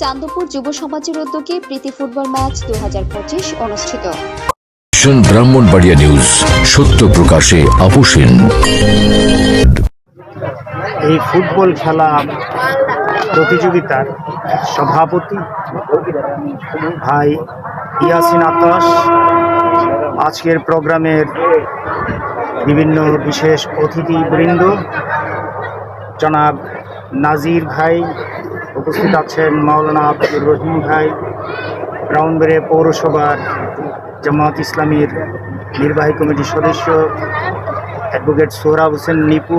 চান্দপুর যুব সমাজের উদ্যোগে প্রীতি ফুটবল ম্যাচ দু হাজার পঁচিশ অনুষ্ঠিত। ব্রাহ্মণবাড়িয়া নিউজ সত্য প্রকাশে এই ফুটবল খেলা প্রতিযোগিতার সভাপতি ভাই ইয়াসিন আকাশ আজকের প্রোগ্রামের বিভিন্ন বিশেষ অতিথিবৃন্দ জনাব নাজির ভাই উপস্থিত আছেন মাওলানা আব্দুর রহিম ভাই ব্রাউনবেড়ে পৌরসভার জামাত ইসলামীর নির্বাহী কমিটির সদস্য, অ্যাডভোকেট সোহরাব হোসেন নিপু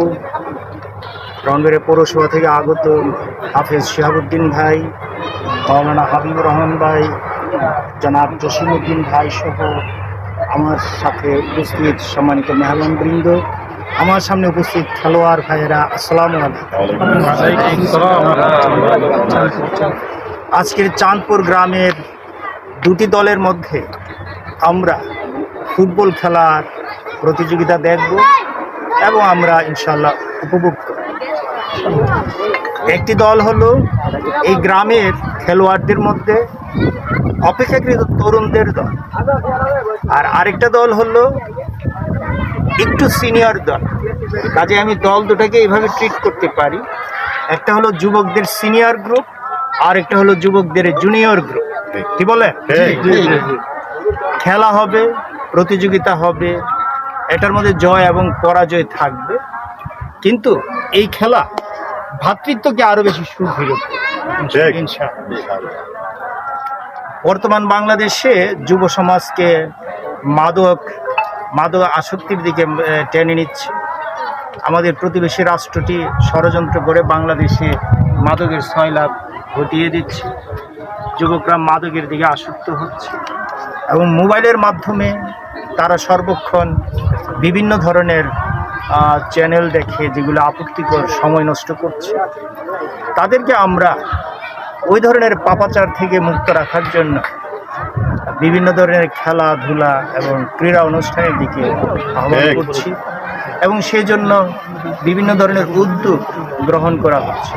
রণবেড়ে পৌরসভা থেকে আগত হাফেজ শিহাবুদ্দিন ভাই, মাওলানা হাবিবুর রহমান ভাই, জনাব জসিমুদ্দিন ভাই সহ আমার সাথে উপস্থিত সম্মানিত মেহমান বৃন্দ আমার সামনে উপস্থিত খেলোয়াড় ভাইয়েরা, আসসালামু আজকের চাঁদপুর গ্রামের দুটি দলের মধ্যে আমরা ফুটবল খেলার প্রতিযোগিতা দেখব এবং আমরা ইনশাল্লাহ উপভোগ করব। একটি দল হলো এই গ্রামের খেলোয়াড়দের মধ্যে অপেক্ষাকৃত তরুণদের দল, আর আরেকটা দল হলো একটু সিনিয়র দল। কাজে আমি দল দুটাকে এইভাবে ট্রিট করতে পারি। একটা হলো যুবকদের সিনিয়র গ্রুপ আর একটা হলো যুবকদের জুনিয়র গ্রুপ কি বলে? খেলা হবে প্রতিযোগিতা হবে এটার মধ্যে জয় এবং পরাজয় থাকবে। কিন্তু এই খেলা ভ্রাতৃত্বকে আরও বেশি সুদৃঢ়। বর্তমান বাংলাদেশে যুব সমাজকে মাদক মাদক আসক্তির দিকে টেনে নিচ্ছে। আমাদের প্রতিবেশী রাষ্ট্রটি ষড়যন্ত্র করে বাংলাদেশে মাদকের ছয়লাভ ঘটিয়ে দিচ্ছে। যুবকরা মাদকের দিকে আসক্ত হচ্ছে। এবং মোবাইলের মাধ্যমে তারা সর্বক্ষণ বিভিন্ন ধরনের চ্যানেল দেখে যেগুলো আপত্তিকর, সময় নষ্ট করছে। তাদেরকে আমরা ওই ধরনের পাপাচার থেকে মুক্ত রাখার জন্য বিভিন্ন ধরনের খেলাধুলা এবং ক্রীড়া অনুষ্ঠানের দিকে আহ্বান করছি এবং সেই জন্য বিভিন্ন ধরনের উদ্যোগ গ্রহণ করা হচ্ছে।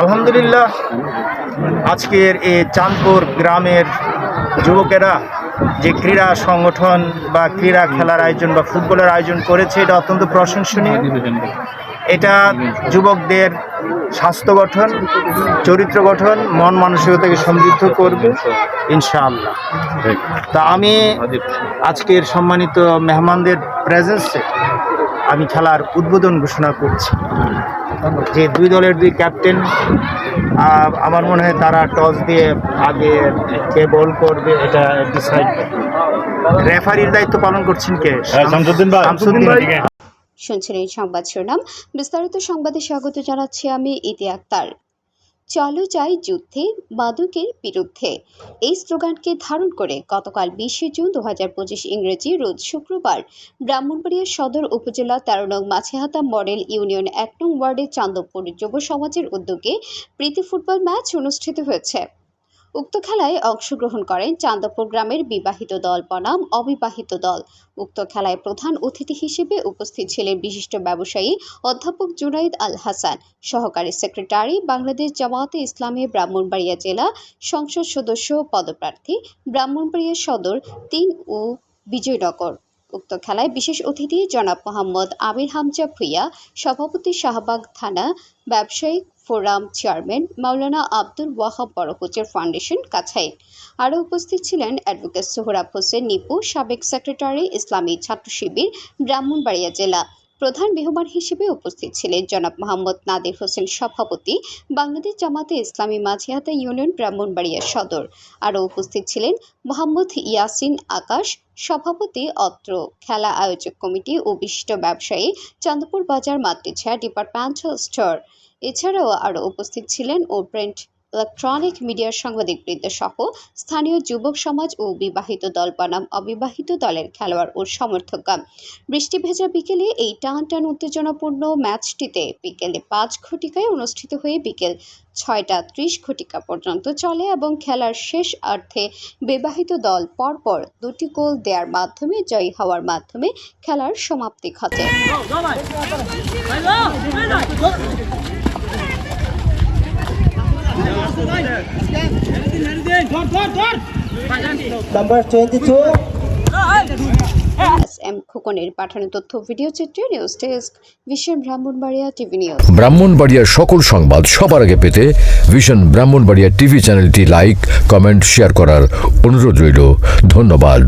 আলহামদুলিল্লাহ আজকের এই চাঁদপুর গ্রামের যুবকেরা যে ক্রীড়া সংগঠন বা ক্রীড়া খেলার আয়োজন বা ফুটবলের আয়োজন করেছে এটা অত্যন্ত প্রশংসনীয়। এটা যুবকদের স্বাস্থ্য গঠন চরিত্র গঠন মন মানসিকতাকে সমৃদ্ধ করবে ইনশাআল্লাহ। তা আমি আজকের সম্মানিত মেহমানদের প্রেজেন্সে আমি খেলার উদ্বোধন ঘোষণা করছি। যে দুই দলের দুই ক্যাপ্টেন আমার মনে হয় তারা টস দিয়ে আগে কে বল করবে এটা ডিসাইড রেফারির দায়িত্ব পালন করছেন কে? শামসুদ্দিন শামসুদ্দিন ভাই। শুনছেন এই সংবাদ শিরোনাম। বিস্তারিত সংবাদে স্বাগত জানাচ্ছি আমি ইতি আক্তার। চলো যাই যুদ্ধে মাদকের বিরুদ্ধে। এই স্লোগানকে ধারণ করে গতকাল বিশে জুন দু হাজার পঁচিশ ইংরেজি রোজ শুক্রবার ব্রাহ্মণবাড়িয়া সদর উপজেলা তেরো নং মাছেহাতা মডেল ইউনিয়ন এক নং ওয়ার্ডের চান্দপুর যুব সমাজের উদ্যোগে প্রীতি ফুটবল ম্যাচ অনুষ্ঠিত হয়েছে। উক্ত খেলায় অংশগ্রহণ করেন চান্দপুর গ্রামের বিবাহিত দল বনাম অবিবাহিত দল। উক্ত খেলায় প্রধান অতিথি হিসেবে উপস্থিত ছিলেন বিশিষ্ট ব্যবসায়ী অধ্যাপক জুনাইদ আল হাসান, সহকারী সেক্রেটারি বাংলাদেশ জামায়াতে ইসলামী ব্রাহ্মণবাড়িয়া জেলা সংসদ সদস্য পদপ্রার্থী ব্রাহ্মণবাড়িয়া সদর তিন ও বিজয়নগর। উক্ত খেলায় বিশেষ অতিথি জনাব মোহাম্মদ আমির হামজা ভুইয়া সভাপতি শাহবাগ থানা ব্যবসায়িক ফোরাম চেয়ারম্যান মাওলানা আব্দুল ওয়াহাব বড়কোচের ফাউন্ডেশন কাছাই। আরও উপস্থিত ছিলেন অ্যাডভোকেট সোহরাব হোসেন নিপু, সাবেক সেক্রেটারি ইসলামী ছাত্র শিবির, ব্রাহ্মণবাড়িয়া জেলা। প্রধান মেহমান হিসেবে উপস্থিত ছিলেন জনাব মোহাম্মদ নাদির হোসেন সভাপতি, বাংলাদেশ জামাতে ইসলামী মাঝিহাতা ইউনিয়ন ব্রাহ্মণবাড়িয়া সদর। আরও উপস্থিত ছিলেন মোহাম্মদ ইয়াসিন আকাশ, সভাপতি অত্র খেলা আয়োজক কমিটি ও বিশিষ্ট ব্যবসায়ী চান্দপুর বাজার মাতৃছা ডিপার্টমেন্টাল স্টোর। এছাড়াও আরও উপস্থিত ছিলেন ও প্রিন্ট ইলেকট্রনিক মিডিয়ার সাংবাদিকবৃন্দ সহ স্থানীয় যুবক সমাজ ও বিবাহিত দল বনাম অবিবাহিত দলের খেলোয়াড় ও সমর্থকগণ বৃষ্টি ভেজা বিকেলে এই টান টান উত্তেজনাপূর্ণ ম্যাচটিতে বিকেলে পাঁচ ঘটিকায় অনুষ্ঠিত হয়ে বিকেল ছয়টা ত্রিশ ঘটিকা পর্যন্ত চলে এবং খেলার শেষ অর্থে বিবাহিত দল পরপর দুটি গোল দেওয়ার মাধ্যমে জয়ী হওয়ার মাধ্যমে খেলার সমাপ্তি ঘটে Number 22. এস এম খোকনের পাঠানো তথ্য ভিডিও চিত্রে নিউজ ডেস্ক বিশ্বের ব্রাহ্মণবাড়িয়া টিভি নিউজ ব্রাহ্মণবাড়িয়ার সকল সংবাদ সবার আগে পেতে ভিশন ব্রাহ্মণবাড়িয়া টিভি চ্যানেলটি লাইক কমেন্ট শেয়ার করার অনুরোধ রইল। ধন্যবাদ।